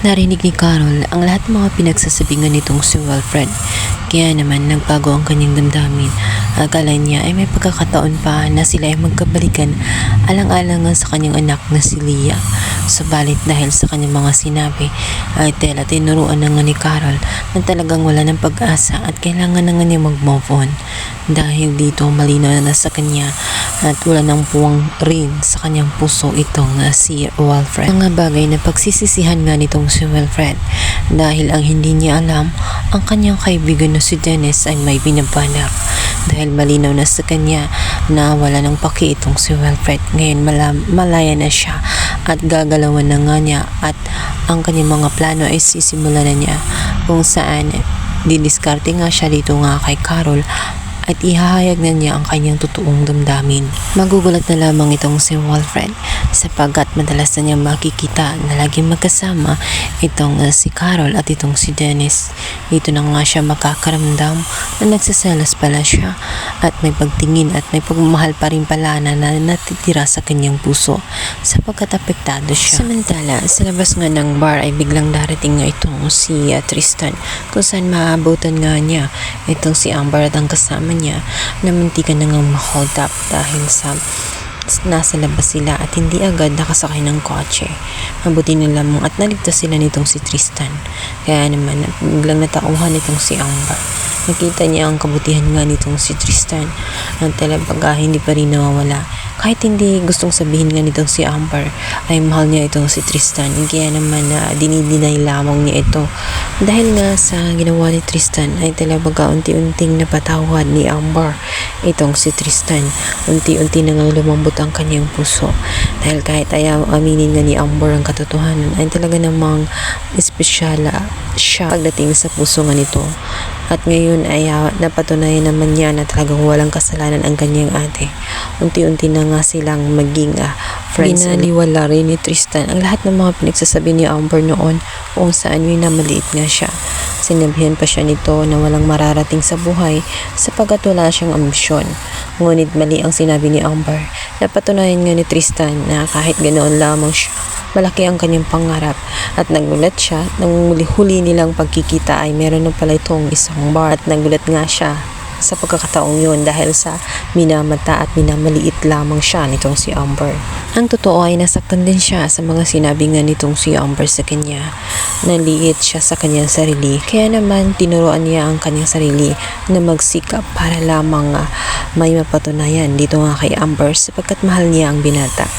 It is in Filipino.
Narinig ni Carol ang lahat ng mga pinagsasabingan nitong si Wilfred. Kaya naman nagbago ang kanyang damdamin. Akala niya ay may pagkakataon pa na sila ay magkabalikan alang-alangan sa kanyang anak na si Leah. Subalit dahil sa kanyang mga sinabi ay tela tinuruan na nga ni Carol na talagang wala ng pag-asa at kailangan na nga niya mag-move on. Dahil dito malinaw na sa kanya at wala ng puwang rin sa kanyang puso itong uh, si Wilfred. Mga bagay na pagsisisihan nga nitong si Wilfred dahil ang hindi niya alam ang kanyang kaibigan na si Dennis ay may binabanap dahil malinaw na sa kanya na wala ng paki itong si Wilfred. Ngayon malam, malaya na siya at gagalawan na nga niya at ang kanyang mga plano ay sisimula na niya kung saan didiskarte nga siya dito nga kay Carol at ihahayag na niya ang kanyang totoong damdamin. Magugulat na lamang itong si Wilfred sapagkat madalas na niya makikita na laging magkasama itong uh, si Carol at itong si Dennis. Dito na nga siya makakaramdam na nagsaselos pala siya at may pagtingin at may pagmamahal pa rin pala na, na natitira sa kanyang puso sapagkat apektado siya. Samantala, sa labas nga ng bar ay biglang darating nga itong si uh, Tristan kung saan maabutan nga niya itong si Amber at ang kasama niya na muntikan na nga ma-hold up dahil sa nasa labas sila at hindi agad nakasakay ng kotse. Mabuti na lamang at naligtas sila nitong si Tristan. Kaya naman biglang natauhan nitong si Amber. Nakita niya ang kabutihan nga nitong si Tristan. Ang talabaga hindi pa rin nawawala. Kahit hindi gustong sabihin nga nitong si Amber ay mahal niya itong si Tristan. Kaya naman na uh, dinidinay lamang niya ito. Dahil nga sa ginawa ni Tristan ay talabaga unti-unting napatawad ni Amber itong si Tristan. Unti-unti na nga lumambot ang kanyang puso. Dahil kahit ayaw aminin nga ni Amber ang katotohanan ay talaga namang espesyal uh, siya pagdating sa puso nga nito. At ngayon ay uh, napatunayan naman niya na talagang walang kasalanan ang kanyang ate. Unti-unti na nga silang maging uh, friends. Binaliwala rin ni Tristan ang lahat ng mga pinagsasabi ni Amber noon kung saan yun na maliit nga siya. Sinabihan pa siya nito na walang mararating sa buhay sapagkat wala siyang ambisyon. Ngunit mali ang sinabi ni Amber. Napatunayan nga ni Tristan na kahit ganoon lamang siya, malaki ang kanyang pangarap at nagulat siya nang huli nilang pagkikita ay meron na pala itong isang bar at nagulat nga siya sa pagkakataong yun dahil sa minamata at minamaliit lamang siya nitong si Amber. Ang totoo ay nasaktan din siya sa mga sinabi nga nitong si Amber sa kanya. Naliit siya sa kanyang sarili kaya naman tinuruan niya ang kanyang sarili na magsikap para lamang uh, may mapatunayan dito nga kay Amber sapagkat mahal niya ang binata.